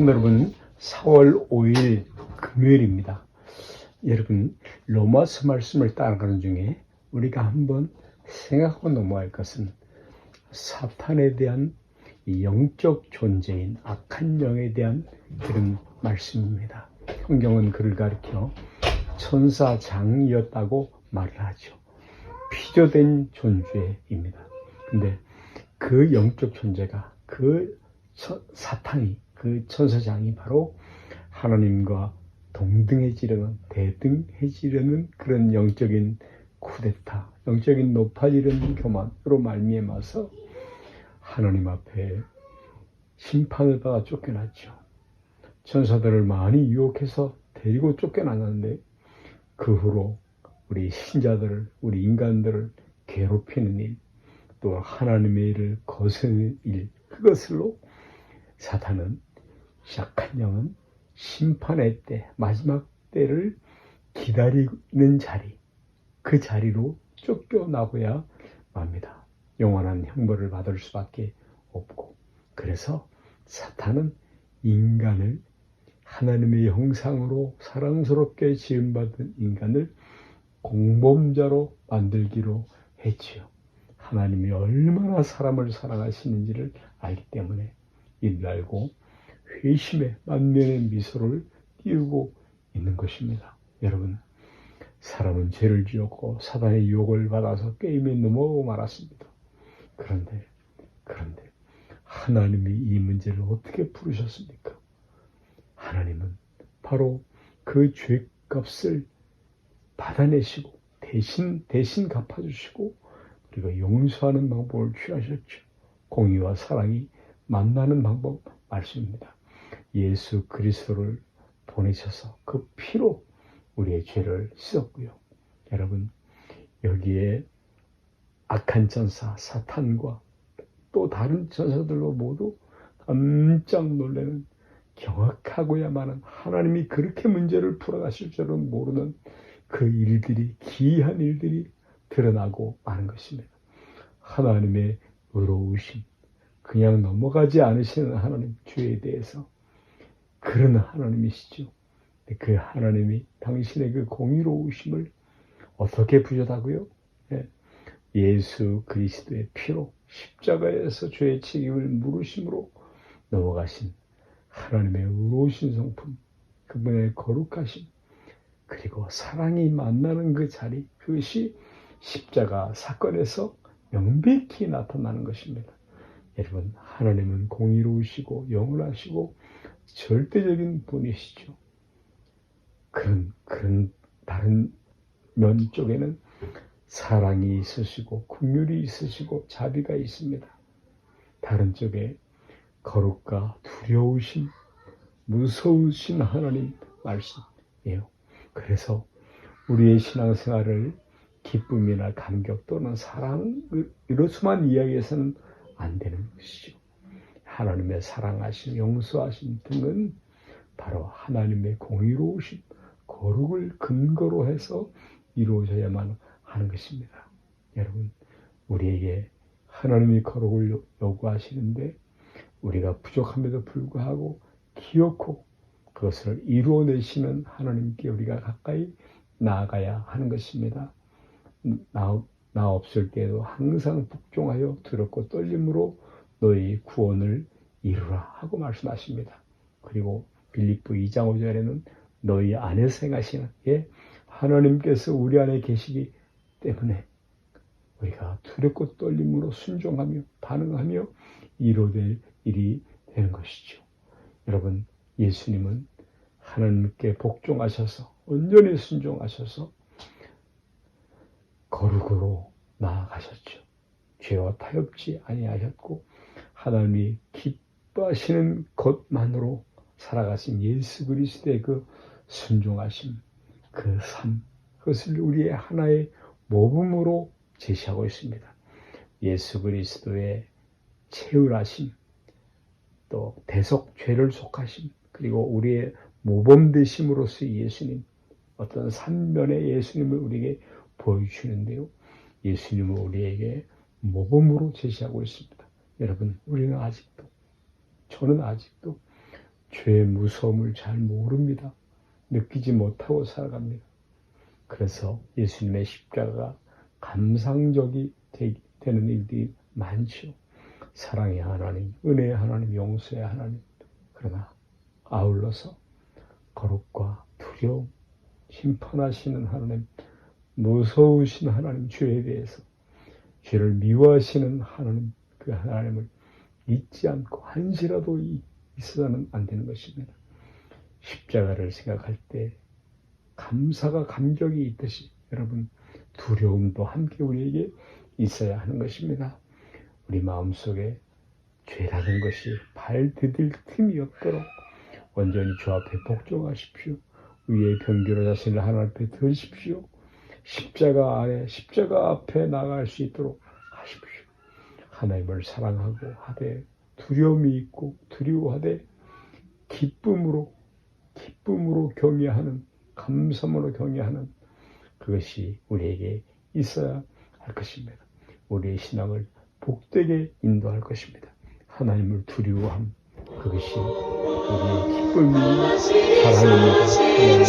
성도 여러분, 4월 5일 금요일입니다. 여러분, 로마서 말씀을 따라가는 중에 우리가 한번 생각하고 넘어갈 것은 사탄에 대한 이 영적 존재인 악한 영에 대한 그런 말씀입니다. 성경은 그를 가리켜 천사장이었다고 말을 하죠. 피조된 존재입니다. 근데 그 영적 존재가 그 천- 사탄이 그 천사장이 바로 하나님과 동등해지려는 대등해지려는 그런 영적인 쿠데타, 영적인 높아지려는 교만으로 말미암아서 하나님 앞에 심판을 받아 쫓겨났죠. 천사들을 많이 유혹해서 데리고 쫓겨났는데 그 후로 우리 신자들을, 우리 인간들을 괴롭히는 일, 또 하나님의 일을 거스르는 일, 그것으로 사탄은 약한 영은 심판의 때, 마지막 때를 기다리는 자리, 그 자리로 쫓겨나고야 맙니다. 영원한 형벌을 받을 수밖에 없고, 그래서 사탄은 인간을 하나님의 형상으로 사랑스럽게 지음받은 인간을 공범자로 만들기로 했지요. 하나님이 얼마나 사람을 사랑하시는지를 알기 때문에 이를 알고 회심의 만면의 미소를 띄우고 있는 것입니다. 여러분, 사람은 죄를 지었고 사단의 유혹을 받아서 게임에 넘어가고 말았습니다. 그런데, 그런데 하나님이 이 문제를 어떻게 풀으셨습니까? 하나님은 바로 그 죄값을 받아내시고 대신 대신 갚아주시고 그리고 용서하는 방법을 취하셨죠. 공의와 사랑이 만나는 방법 말씀입니다. 예수 그리스도를 보내셔서 그 피로 우리의 죄를 씻었고요. 여러분 여기에 악한 전사 사탄과 또 다른 전사들로 모두 깜짝 놀라는 경악하고야만은 하나님이 그렇게 문제를 풀어가실 줄은 모르는 그 일들이 기이한 일들이 드러나고 마는 것입니다. 하나님의 의로우심, 그냥 넘어가지 않으시는 하나님 죄에 대해서 그런 하나님이시죠. 그 하나님이 당신의 그 공의로우심을 어떻게 부여하고요? 예. 예수 그리스도의 피로 십자가에서 죄의 책임을 물으심으로 넘어가신 하나님의 의로우신 성품, 그분의 거룩하심, 그리고 사랑이 만나는 그 자리, 그것이 십자가 사건에서 명백히 나타나는 것입니다. 여러분, 하나님은 공의로우시고 영원하시고 절대적인 분이시죠. 그런, 그런 다른 면 쪽에는 사랑이 있으시고, 국률이 있으시고, 자비가 있습니다. 다른 쪽에 거룩과 두려우신, 무서우신 하나님 말씀이에요. 그래서 우리의 신앙생활을 기쁨이나 감격 또는 사랑으로서만 이야기해서는 안 되는 것이죠. 하나님의 사랑하심, 용서하심 등은 바로 하나님의 공의로우심, 거룩을 근거로 해서 이루어져야만 하는 것입니다. 여러분, 우리에게 하나님이 거룩을 요구하시는데 우리가 부족함에도 불구하고 기어코 그것을 이루어내시는 하나님께 우리가 가까이 나아가야 하는 것입니다. 나, 나 없을 때에도 항상 복종하여 두렵고 떨림으로 너희 구원을 이루라 하고 말씀하십니다. 그리고 빌립보 2장 5절에는 너희 안에서 행하시는 게 하나님께서 우리 안에 계시기 때문에 우리가 두렵고 떨림으로 순종하며 반응하며 이루어질 일이 되는 것이죠. 여러분, 예수님은 하나님께 복종하셔서 온전히 순종하셔서 거룩으로 나아가셨죠. 죄와 타협지 아니하셨고 하나님이 기뻐하시는 것만으로 살아가신 예수 그리스도의 그 순종하심, 그 삶, 그것을 우리의 하나의 모범으로 제시하고 있습니다. 예수 그리스도의 채울하심, 또 대속 죄를 속하심, 그리고 우리의 모범 되심으로써 예수님, 어떤 삼면의 예수님을 우리에게 보여주시는데요. 예수님을 우리에게 모범으로 제시하고 있습니다. 여러분, 우리는 아직도, 저는 아직도 죄의 무서움을 잘 모릅니다. 느끼지 못하고 살아갑니다. 그래서 예수님의 십자가가 감상적이 되, 는 일들이 많죠. 사랑의 하나님, 은혜의 하나님, 용서의 하나님. 그러나 아울러서 거룩과 두려움, 심판하시는 하나님, 무서우신 하나님 죄에 대해서 죄를 미워하시는 하나님, 그 하나님을 잊지 않고 한시라도 이- 있어서는 안 되는 것입니다. 십자가를 생각할 때 감사가 감격이 있듯이 여러분 두려움도 함께 우리에게 있어야 하는 것입니다. 우리 마음속에 죄라는 것이 발 디딜 틈이 없도록 온전히 주 앞에 복종하십시오. 위에 병기로 자신을 하나님 앞에 드십시오. 십자가 아래 십자가 앞에 나갈 수 있도록. 하나님을 사랑하고 하되 두려움이 있고 두려워하되 기쁨으로 기쁨으로 경외하는 감사함으로 경외하는 그것이 우리에게 있어야 할 것입니다. 우리의 신앙을 복되게 인도할 것입니다. 하나님을 두려워함 그것이 우리의 기쁨이 사랑입니다.